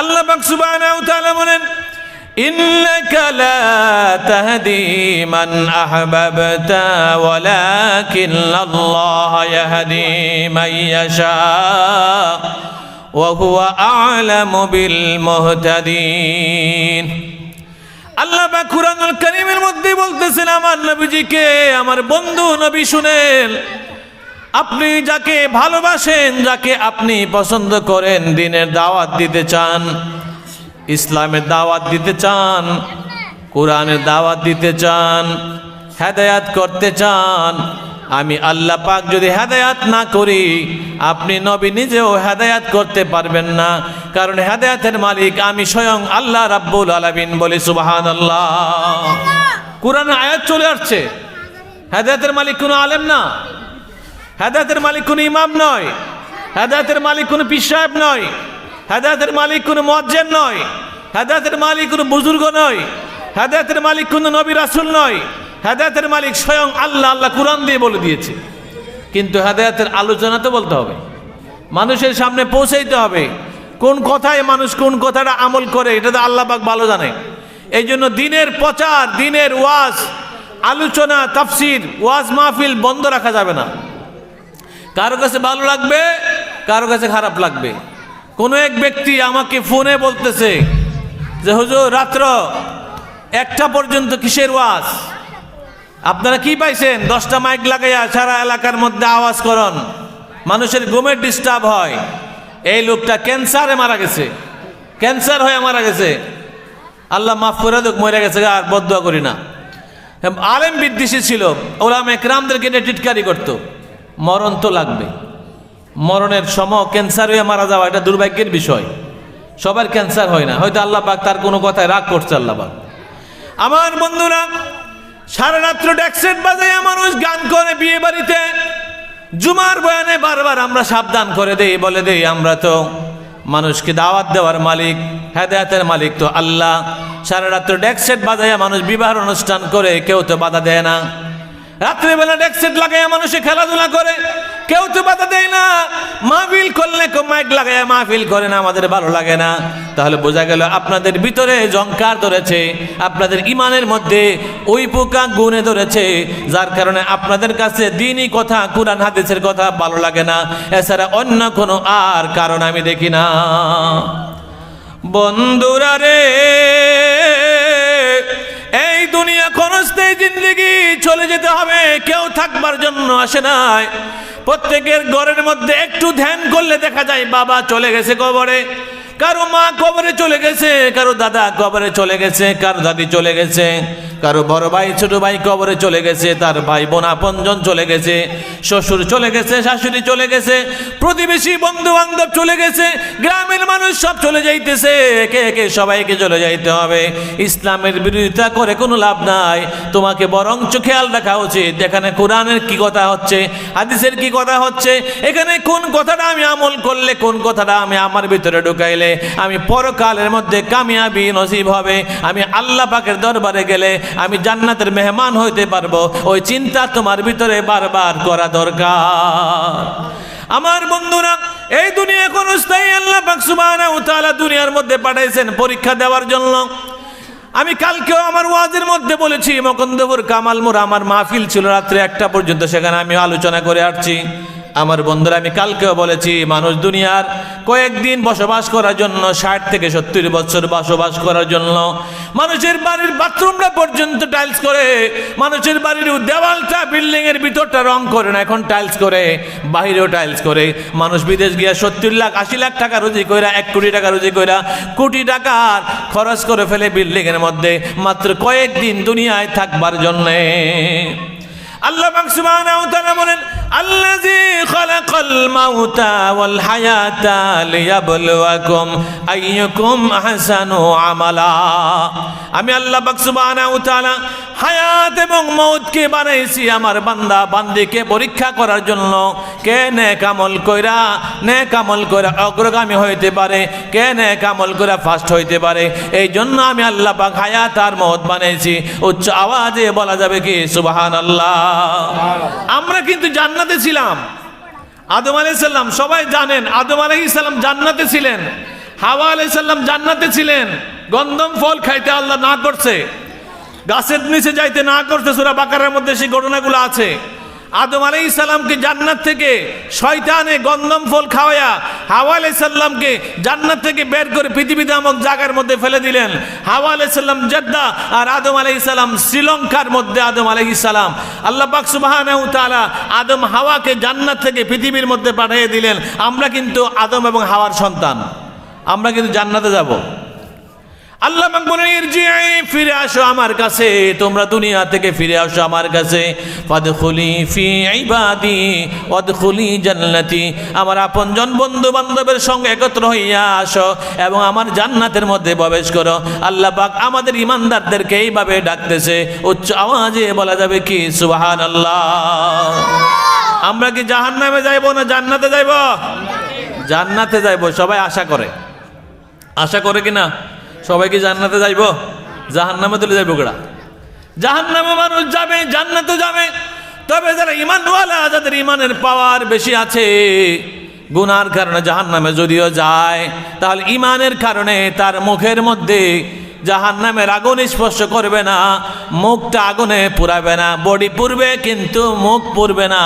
আল্লাহ পাক সুবহানাহু তাআলা বলেন, ইন্নাকা লা তাহদি মান আহবাবতা ওয়ালাকিন আল্লাহ ইয়াহদি মান ইয়াশা ওয়া হুয়া আ'লামু বিল মুহতাদিন। আল্লাহ পাক কুরআনুল কারীমের মধ্যে বলতেছেন, আমার নবীজিকে, আমার বন্ধু নবী শুনেন। আপনি যাকে ভালোবাসেন যাকে আপনি পছন্দ করেন দিনের দাওয়াত দিতে চান ইসলামের দাওয়াত দিতে চান কোরআনের দাওয়াত দিতে চান হেদায়াত করতে চান আমি আল্লাহ পাক যদি হেদায়াত না করি আপনি নবী নিজেও হেদায়াত করতে পারবেন না। কারণ হেদায়াতের মালিক আমি স্বয়ং আল্লাহ রাব্বুল আলামিন বলি সুবাহান আল্লাহ কোরআন আয়াত চলে আসছে। হেদায়াতের মালিক কোনো আলেম না। হেদায়তের মালিক কোনো ইমাম নয়। হেদায়তের মালিক কোনো পীর সাহেব নয়। হেদায়তের মালিক কোনো মজ্জেন নয়। হেদায়তের মালিক কোনো বুজুর্গ নয়। হেদায়তের মালিক কোনো নবী রাসুল নয়। হেদায়তের মালিক স্বয়ং আল্লাহ আল্লাহ কোরআন দিয়ে বলে দিয়েছে। কিন্তু হেদায়তের আলোচনা তো বলতে হবে। মানুষের সামনে পৌঁছাইতে হবে। কোন কথায় মানুষ কোন কথাটা আমল করে, এটা তো আল্লাহ পাক ভালো জানে। এই জন্য দিনের প্রচার, দিনের ওয়াজ, আলোচনা, তাফসির, ওয়াজ মাহফিল বন্ধ রাখা যাবে না। কারও কাছে ভালো লাগবে, কারও কাছে খারাপ লাগবে। কোনো এক ব্যক্তি আমাকে ফোনে বলতেছে যে, হুজুর, রাত্র একটা পর্যন্ত কিসের ওয়াজ? আপনারা কি পাইছেন? দশটা মাইক লাগাইয়া সারা এলাকার মধ্যে আওয়াজ করন। মানুষের ঘুমের ডিস্টার্ব হয়। এই লোকটা ক্যান্সারে মারা গেছে। ক্যান্সার হয়ে মারা গেছে। আল্লাহ মাফ করে দেখ মরে গেছে, আর বদুয়া করি না। আলেম বিদ্বেষী ছিল। ওরা ওলাম একরামদেরকে টিটকারি করতো। মরণ তো লাগবে। মরণের সম ক্যান্সার হয়ে মারা যাওয়া, এটা দুর্ভাগ্যের বিষয়। সবার ক্যান্সার হয় না। হয়তো আল্লাহ পাক তার কোনো কথায় রাগ করছে আল্লাহ পাক। আমার বন্ধুরা সারা রাত্র ড্যাক্সেট বাজায় মানুষ গান করে বিয়ে বাড়িতে। জুমার বয়ানে বারবার আমরা সাবধান করে দেই, বলে দেই, আমরা তো মানুষকে দাওয়াত দেওয়ার মালিক, হেদায়াতের মালিক তো আল্লাহ। সারা রাত্র ড্যাক্সেট বাজাইয়া মানুষ বিবাহ অনুষ্ঠান করে, কেউ তো বাধা দেয় না। রাত্রিবেলা ডেকসেট লাগাইয়া মানুষে খেলাধুলা করে। কেউ তো বাধা দেয় না। মাহফিল করলে কেউ মাইক লাগাইয়া মাহফিল করে না, আমাদের ভালো লাগে না। তাহলে বোঝা গেল আপনাদের ভিতরে জঙ্কার ধরেছে, আপনাদের ইমানের মধ্যে ওই পোকা গুনে ধরেছে, যার কারণে আপনাদের কাছে দিনই কথা, কোরআন, হাদিসের কথা ভালো লাগে না। এছাড়া অন্য কোনো আর কারণ আমি দেখি না। বন্ধুরা রে যেতে হবে, কেউ থাকবার জন্য আসে নাই। প্রত্যেকের ঘরের মধ্যে একটু ধ্যান করলে দেখা যায় বাবা চলে গেছে কবরে, কারও মা কবরে চলে গেছে, কারও দাদা কবরে চলে গেছে, কারও দাদি চলে গেছে। কারও বড় ভাই, ছোট ভাই কবরে চলে গেছে, তার ভাই বোন আপনজন চলে গেছে, শ্বশুর চলে গেছে, শাশুড়ি চলে গেছে, প্রতিবেশী বন্ধু বান্ধব চলে গেছে, গ্রামের মানুষ সব চলে যাইতেছে, একে একে সবাইকে চলে যাইতে হবে। ইসলামের বিরোধিতা করে কোনো লাভ নাই। তোমাকে বরঞ্চ খেয়াল রাখা উচিত। এখানে কোরআনের কি কথা হচ্ছে? হাদিসের কি কথা হচ্ছে? এখানে কোন কথাটা আমি আমল করলে, কোন কথাটা আমি আমার ভিতরে ঢুকাইলে? আমি পরকালের মধ্যে কামিয়াবি নসিব হবে। আমি আল্লাহ পাকের দরবারে গেলে আমি জান্নাতের মেহমান হইতে পারব। ওই চিন্তা তোমার ভিতরে বারবার করা দরকার। আমার বন্ধুরা, এই দুনিয়া কোন স্থায়ী আল্লাহ তাআলা দুনিয়ার মধ্যে পাঠাইছেন পরীক্ষা দেওয়ার জন্য। আমি কালকেও আমার ওয়াজের মধ্যে বলেছি মকন্দপুর কামালমুর আমার মাহফিল ছিল রাত্রে একটা পর্যন্ত, সেখানে আমি আলোচনা করে আসছি। আমার বন্ধুরা, আমি কালকেও বলেছি, মানুষ দুনিয়ার কয়েকদিন বসবাস করার জন্য, ষাট থেকে সত্তর বছর বসবাস করার জন্য, মানুষের বাড়ির বাথরুমটা পর্যন্ত টাইলস করে, মানুষের বাড়ির দেওয়ালটা বিল্ডিং এর ভিতরটা রং করে না, এখন টাইলস করে, বাহিরেও টাইলস করে। মানুষ বিদেশ গিয়া সত্তর লাখ, আশি লাখ টাকা রুজি কইরা, এক কোটি টাকা রুজি কইরা, কোটি টাকার খরচ করে ফেলে বিল্ডিং এর মধ্যে, মাত্র কয়েকদিন দুনিয়ায় থাকবার জন্যে। আল্লাহ বলেন খালাকাল মাউতা ওয়াল হায়াতা লিয়াবলুয়াকুম আইয়ুকুম আহসানু আমালা। আমি আল্লাহ হায়াত এবং মৌতকে বানাইছি আমার বান্দা বান্দিকে পরীক্ষা করার জন্য। কে নেক আমল কইরা নেক আমল কইরা অগ্রগামী হইতে পারে, কে নেক আমল কইরা ফাস্ট হইতে পারে এই জন্য আমি আল্লাহ পাক হায়াত আর মৌত বানাইছি। উচ্চ আওয়াজে বলা যাবে কি? সুবহানাল্লাহ। আমরা কিন্তু জান্নাতে ছিলাম। আদম আলাইসাল্লাম সবাই জানেন, আদম আলাইসাল্লাম জান্নাতে ছিলেন। হাওয়া আলাইসাল্লাম জান্নাতে ছিলেন। গন্ধম ফল খাইতে আল্লাহ না করছে। গাছের নিচে যাইতে না করছে, সুরা বাকারের মধ্যে সেই ঘটনাগুলো আছে। আদম আলাই সাল্লামকে জান্নাত থেকে শয়তানে গন্ধম ফল খাওয়ায়া হাওয়া আলাই সাল্লামকে জান্নাত থেকে বের করে পৃথিবী নামক জায়গার মধ্যে ফেলে দিলেন। হাওয়া আলাই সাল্লাম জেদ্দা আর আদম আলাই সাল্লাম শ্রীলঙ্কার মধ্যে আদম আলাই সাল্লাম আল্লাহ পাক সুবহানাহু তাআলা আদম হাওয়াকে জান্নাত থেকে পৃথিবীর মধ্যে পাঠিয়ে দিলেন। আমরা কিন্তু আদম এবং হাওয়ার সন্তান। আমরা কিন্তু জান্নাতে যাব। আল্লাহ বলেন ফিরে আসো আমার কাছে। তোমরা দুনিয়া থেকে ফিরে আসো আমার কাছে। ফাদখুলি ফি ইবাদি, ওয়াদখুলি জান্নাতি। আমার আপনজন বন্ধু বান্ধবের সঙ্গে একত্র হইয়া আসো এবং আমার জান্নাতের মধ্যে প্রবেশ করো। আল্লাহ পাক আমাদের ইমানদারদেরকে এইভাবে ডাকতেছে। উচ্চ আওয়াজে বলা যাবে কি? সুবহানাল্লাহ। আমরা কি জাহান্নামে যাইবো না জান্নাতে যাইবো? জান্নাতে যাইবো, সবাই আশা করে। আশা করে কি না? সবাই কি জান্নাতে যাইব? জাহান্নামে তুলে যাইব কেডা? জাহান্নামে মানুষ যাবে, জান্নাতে যাবে। তবে যারা ইমানওয়ালা যাদের ইমানের পাওয়ার বেশি আছে, গুনার কারণে জাহান নামে যদিও যায়, তাহলে ইমানের কারণে তার মুখের মধ্যে জাহান নামের আগুন স্পর্শ করবে না, মুখটা আগুনে পুরাবে না, বডি পুরবে কিন্তু মুখ পুরবে না,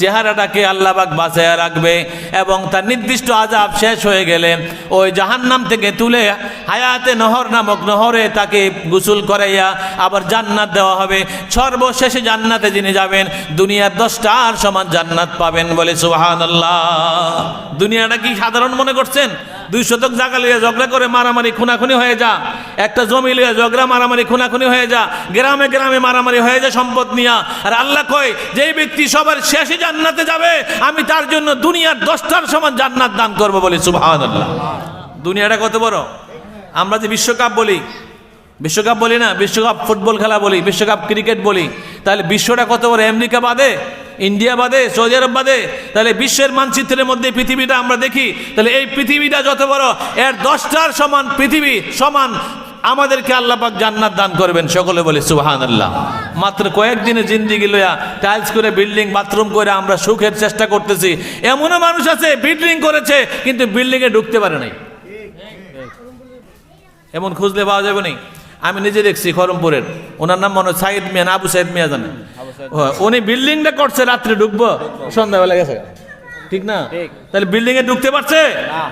চেহারাটাকে আল্লাহবাক বাঁচাইয়া রাখবে এবং তার নির্দিষ্ট আজাব শেষ হয়ে গেলে ওই জাহান্নাম থেকে তুলে হায়াতে নহর নামক নহরে তাকে গোসল করাইয়া আবার জান্নাত দেওয়া হবে। সর্বশেষে জান্নাতে যিনি যাবেন, দুনিয়ার দশটার সমান জান্নাত পাবেন বলে সুহান আল্লাহ দুনিয়াটা কি সাধারণ মনে করছেন? দুই শতক জায়গা লিয়ে ঝগড়া করে মারামারি, খুনাখুনি হয়ে যা। একটা জমি লিয়ে ঝগড়া মারামারি, খুনাখুনি হয়ে যা, গ্রামে গ্রামে মারামারি হয়ে যা সম্পদ নিয়া। আর আল্লাহ কয়, যেই ব্যক্তি সবার শেষে জান্নাতে যাবে, আমি তার জন্য দুনিয়ার দশটার সমান জান্নাত দান করব বলি সুবহান দুনিয়াটা কত বড়? আমরা যে বিশ্বকাপ বলি বিশ্বকাপ বলি না, বিশ্বকাপ ফুটবল খেলা বলি, বিশ্বকাপ ক্রিকেট বলি, তাহলে বিশ্বটা কত বড়? আমেরিকা বাদে, ইন্ডিয়া বাদে, সৌদি আরব বাদে, তাহলে বিশ্বের মানচিত্রের মধ্যে পৃথিবীটা আমরা দেখি, তাহলে এই পৃথিবীটা যত বড়, এর দশটার সমান পৃথিবী সমান আমাদেরকে আল্লাহ পাক জান্নাত দান করবেন। সকলে বলে সুবাহান আল্লাহ মাত্র কয়েকদিনে জিন্দিগি লইয়া টাইলস করে বিল্ডিং বাথরুম করে আমরা সুখের চেষ্টা করতেছি। এমনও মানুষ আছে বিল্ডিং করেছে কিন্তু বিল্ডিংয়ে ঢুকতে পারে নাই। এমন খুঁজলে পাওয়া যাবে না? আমি নিজে দেখছি খরমপুরের ওনার নাম মনে হয় সাইদ মিয়া আবু সাইদ মিয়া জানে। ও, উনি বিল্ডিংটা করছে রাত্রে ঢুকবো সন্ধ্যাবেলা গেছে। ঠিক না? তাহলে বিল্ডিং এ ঢুকতে পারছে?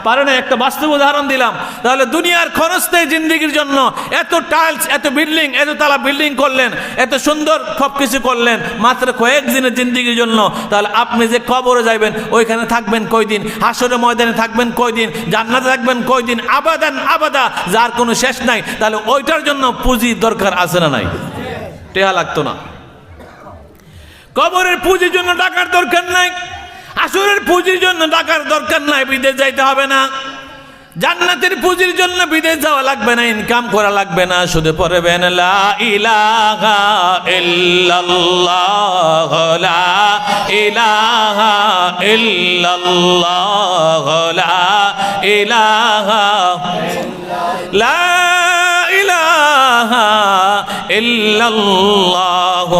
পারে না একটা বাস্তব উদাহরণ দিলাম। তাহলে দুনিয়ার খরচতে জিন্দিগির জন্য এত টাইলস এত বিল্ডিং এত তালা বিল্ডিং করলেন এত সুন্দর সব কিছু করলেন মাত্র কয়েক কয়েকদিনের জিন্দিগির জন্য। তাহলে আপনি যে কবরে যাইবেন ওইখানে থাকবেন কয়দিন? হাসরে ময়দানে থাকবেন কয়দিন? জান্নাতে থাকবেন কয়দিন? আবাদান আবাদা যার কোনো শেষ নাই। তাহলে ওইটার জন্য পুঁজি দরকার আছে না নাই? টেহা লাগতো না। কবরের পুঁজির জন্য টাকার দরকার নাই। আসরের পুঁজির জন্য টাকার দরকার নাই, বিদেশ যাইতে হবে না। জান্নাতের পুঁজির জন্য বিদেশ যাওয়া লাগবে না ইনকাম করা লাগবে না। শুধু পড়বেন, লা লা ইল্লাল্লাহ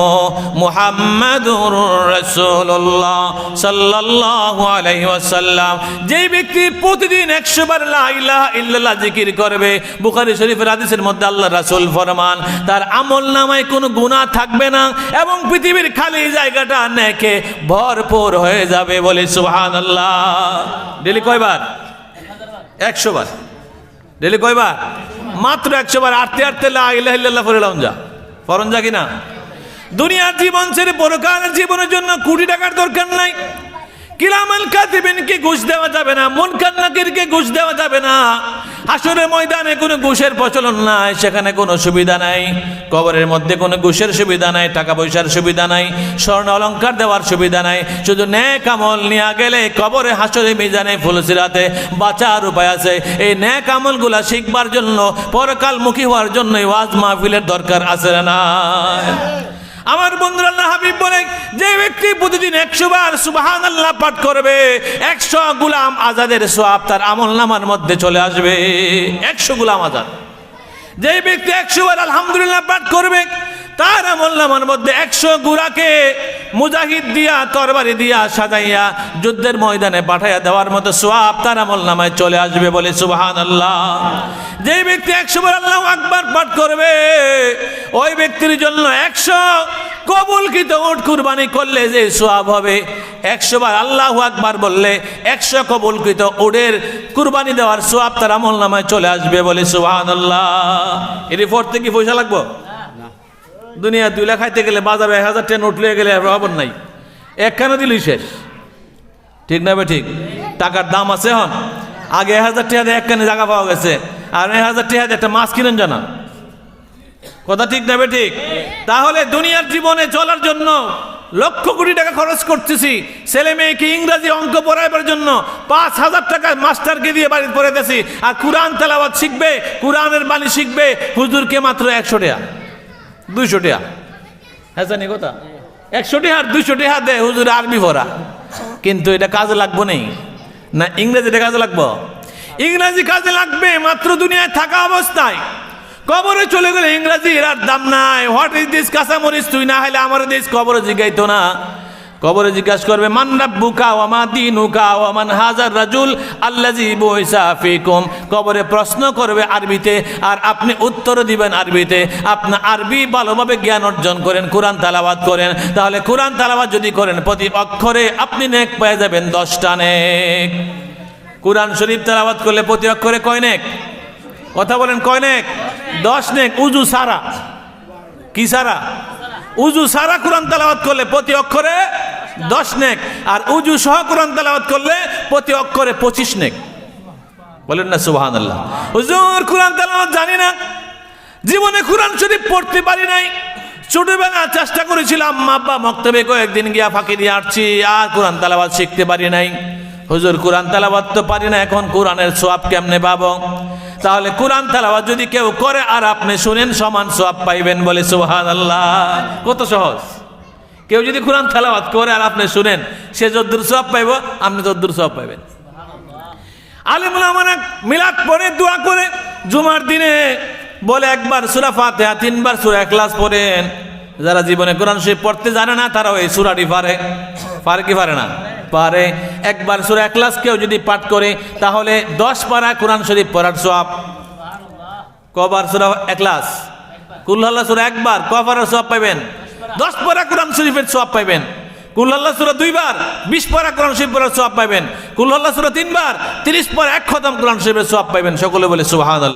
মুহাম্মাদুর রাসূলুল্লাহ সাল্লাল্লাহু আলাইহি ওয়াসাল্লাম। যেই ব্যক্তি প্রতিদিন 100 বার লা ইলাহা ইল্লাল্লাহ জিকির করবে, বুখারী শরীফের হাদিসের মধ্যে আল্লাহ রাসূল ফরমান, তার আমল নামায় কোনো গুনাহ থাকবে না এবং পৃথিবীর খালি জায়গাটা নেকে ভরপুর হয়ে যাবে বলে সুবহানাল্লাহ। ডেলি কয়বার? 100 বার। ডেলি কয়বার? মাত্র একশো বার আটতে আটতে লা ইলাহা ফরিলাম যা। ফরন যা কিনা? দুনিয়ার জীবন ছেড়ে পরকালের জীবনের জন্য কোটি টাকার দরকার নাই। কিলামাল কাতিবিনকে ঘুষ দেওয়া যাবে না মন কান্নাকিরকে ঘুষ দেওয়া যাবে না। আসলে ময়দানে কোনো ঘুষের প্রচলন নাই, সেখানে কোনো সুবিধা নাই। কবরের মধ্যে কোনো ঘুষের সুবিধা নাই, টাকা পয়সার সুবিধা নাই, স্বর্ণ অলংকার দেওয়ার সুবিধা নাই। শুধু ন্যাক আমল নিয়ে গেলে কবরে হাসরে মিজানে ফুলসিরাতে বাঁচার উপায় আছে। এই ন্যাক আমলগুলা শিখবার জন্য, পরকালমুখী হওয়ার জন্য ওয়াজ মাহফিলের দরকার আছে না আমার বন্ধুরা আল্লাহ হাবিব বলে, যে ব্যক্তি প্রতিদিন একশো বার সুবাহান আল্লাহ পাঠ করবে, একশো গুলাম আজাদের সোয়াব তার আমল নামার মধ্যে চলে আসবে। একশো গুলাম আজাদ। যে ব্যক্তি একশো বার আলহামদুলিল্লাহ পাঠ করবে তার আমল নামার মধ্যে একশো গুড়াকে মুজাহিদ দিয়া, তরবারি দিয়া সাজাইয়া যুদ্ধের ময়দানে পাঠাইয়া দেওয়ার মতো সোয়াব তার আমল নামায় চলে আসবে বলে সুবাহান আল্লাহ যে ব্যক্তি একশো বার আল্লাহ আকবার পাঠ করবে, ওই ব্যক্তির জন্য একশো কবুলকৃত উট কুরবানি করলে যে সোয়াব হবে একশো বার আল্লাহ আকবার বললে একশো কবুলকৃত উটের কুরবানি দেওয়ার সোয়াব তার আমল নামায় চলে আসবে বলে সুবাহান আল্লাহ এর পড়তে কি পয়সা লাগবো? দুনিয়া দুই লাখ গেলে বাজারে এক হাজার নোট লিয়ে গেলে খবর নাই। একখানা দিলই শেষ। ঠিক না ঠিক? টাকার দাম আছে এখন। আগে এক হাজার টাকা দিয়ে একখানে জায়গা পাওয়া গেছে। আর এক হাজার টাকা দিয়ে একটা মাছ কিনেন জানা। কথা ঠিক না ঠিক? তাহলে দুনিয়ার জীবনে চলার জন্য লক্ষ কোটি টাকা খরচ করতেছি। ছেলে মেয়েকে ইংরাজি অঙ্ক পড়াইবার জন্য পাঁচ হাজার টাকা মাস্টারকে দিয়ে বাড়িতে পড়াইতেছি। আর কোরআন তেলাওয়াত শিখবে, কোরআনের বাণী শিখবে। হুজুরকে মাত্র একশো টাকা দুইশো টিহা হ্যাঁ জানি কথা? একশো টাকা আর দুইশো টিহা দে, হুজুর আরবি ভরা কিন্তু এটা কাজে লাগবো নেই। না ইংরেজিটা কাজে লাগবো? ইংরাজি কাজে লাগবে মাত্র দুনিয়ায় থাকা অবস্থায়। কবরে চলে গেলে ইংরাজি এর আর দাম নাই। হোয়াট ইজ দিস কাঁচামরিচ? তুই না হলে আমার দেশ কবরে জিগাইতো না। কবরে জিজ্ঞাসা করবে, মান রাব্বুকা ওয়া মা দীনুকা ওয়া মান হাজার রাজুল আল্লাযী বুইসা ফিকুম? কবরে প্রশ্ন করবে আরবিতে, আর আপনি উত্তর দিবেন আরবিতে। আপনি আরবি ভালোভাবে জ্ঞান অর্জন করেন, কোরআন তালাবাদ করেন। তাহলে কোরআন তালাবাদ যদি করেন, প্রতি অক্ষরে আপনি নেক পেয়ে যাবেন দশটা নেক। কোরআন শরীফ তালাবাদ করলে প্রতি অক্ষরে কয় নেক? কথা বলেন, কয় নেক? দশ নেক, উজু সারা। কি সারা? উজু সারা কোরআন তালাবাত করলে প্রতি অক্ষরে দশ নেক, আর উজু সহ কোরআন তালাবাত করলে প্রতি অক্ষরে পঁচিশ নেক। বলেন না সুবাহান আল্লাহ হুজুর, কোরআন তালাবাত জানি না। জীবনে কোরআন শরীফ পড়তে পারি নাই। ছোটবেলা চেষ্টা করেছিলাম আব্বা মক্তবে কয়েকদিন গিয়া ফাঁকি দিয়ে আসছি, আর কোরআন তালাবাদ শিখতে পারি নাই। হুজুর, কোরআন তালাবাদ তো পারি না, এখন কোরআনের সোয়াব কেমনে পাবো? তাহলে কোরআন তালাবাত যদি কেউ করে আর আপনি শুনেন, সমান সোয়াব পাইবেন বলে সুহান আল্লাহ কত সহজ? কেউ যদি কোরআন তালাবাত করে আর আপনি শুনেন, সে যদ্দুর সোয়াব পাইব, আপনি যদ্দুর সোয়াব পাইবেন। আলিমুল মানে মিলাদ পড়ে, দোয়া করে, জুমার দিনে বলে একবার সুরা ফাতেহা, তিনবার সুরা একলাস পড়েন। যারা জীবনে কোরআন শরীফ পড়তে জানে না তারা ওই সুরাটি পারে। পারে কি পারে না? পারে। একবার সুরা একলাস কেউ যদি পাঠ করে, তাহলে দশ পারা কোরআন শরীফ পড়ার সব কবার সুরা একলাস কুল্লাল্লাহ সুরা একবার, কবার সব পাইবেন? দশ পারা কোরআন শরীফের সব পাইবেন। কুল্লাল্লাহ সুরা দুইবার, বিশ পারা কোরআন শরীফ পড়ার সব পাইবেন। কুল্লাল্লাহ সুরা তিনবার, তিরিশ পারা এক খতম কোরআন শরীফের সব পাইবেন। সকলে বলে